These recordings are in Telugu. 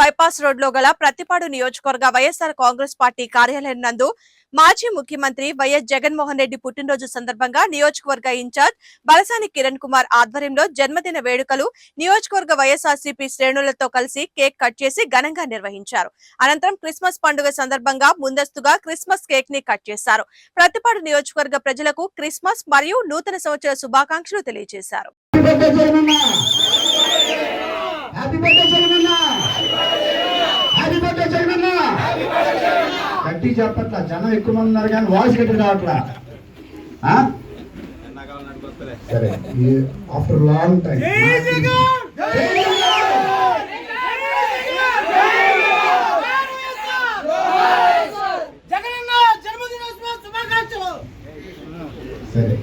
బైపాస్ రోడ్లో గల ప్రతిపాడు నియోజకవర్గ వైఎస్ఆర్ కాంగ్రెస్ పార్టీ కార్యాలయం నందు మాజీ ముఖ్యమంత్రి వైఎస్ జగన్మోహన్ రెడ్డి పుట్టినరోజు సందర్భంగా నియోజకవర్గ ఇన్ఛార్జ్ బలసాని కిరణ్ కుమార్ ఆధ్వర్యంలో జన్మదిన వేడుకలు నియోజకవర్గ వైఎస్ఆర్సీపీ శ్రేణులతో కలిసి కేక్ కట్ చేసి ఘనంగా నిర్వహించారు. అనంతరం క్రిస్మస్ పండుగ సందర్భంగా ముందస్తుగా క్రిస్మస్ కేక్ని కట్ చేశారు. ప్రతిపాడు నియోజకవర్గ ప్రజలకు క్రిస్మస్ మరియు నూతన సంవత్సర శుభాకాంక్షలు తెలియజేశారు. Happy birthday Jaganna happy birthday Jaganna గట్టి చెప్పట్లా జనం ఎక్కువ మంది ఉన్నారు కానీ వాయిస్ గట్టి రావట్లా? సరే ఆఫ్టర్ లాంగ్ టైం సరే.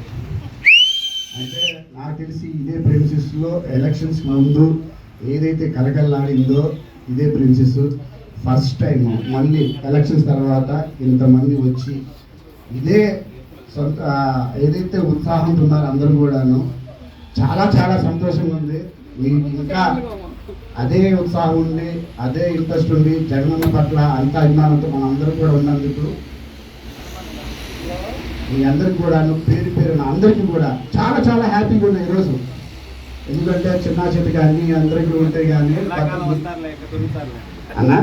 అంటే నాకు తెలిసి ఇదే ప్రిన్సెస్లో ఎలక్షన్స్ ముందు ఏదైతే కలకల్లాడిందో ఇదే ప్రిన్సెస్ ఫస్ట్ టైం మళ్ళీ ఎలక్షన్స్ తర్వాత ఇంతమంది వచ్చి ఇదే సొంత ఏదైతే ఉత్సాహం ఉన్నారో అందరూ కూడాను చాలా చాలా సంతోషంగా ఉంది. మీకు ఇంకా అదే ఉత్సాహం ఉంది అదే ఇంట్రెస్ట్ ఉంది జగనన్న పట్ల అంత అభిమానంతో మనం అందరూ కూడా ఉన్నందుకు మీ అందరికి కూడాను పేరు పేరున అందరికీ కూడా చాలా చాలా హ్యాపీగా ఉన్నాయి ఈరోజు ఎందుకంటే చిన్న చిన్న కానీ అందరికీ ఉంటే కానీ అన్న?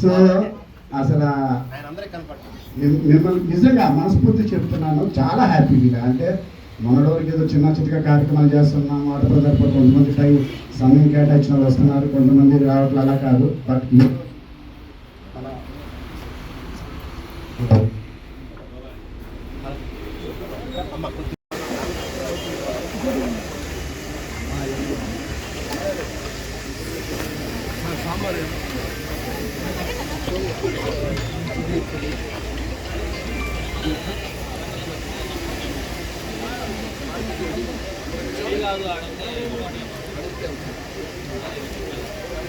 సో అసలు మిమ్- మిమ్మల్ని నిజంగా మనస్ఫూర్తి చెప్తున్నాను. చాలా హ్యాపీగా అంటే మొన్నటి వరకు ఏదో చిన్న చిన్నగా కార్యక్రమాలు చేస్తున్నాం ఆడపిల్లలు కొంతమంది టైం సమయం కేటాయించిన వస్తున్నారు కొంతమంది రావట్లేదు అలా కాదు. బట్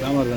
రామారు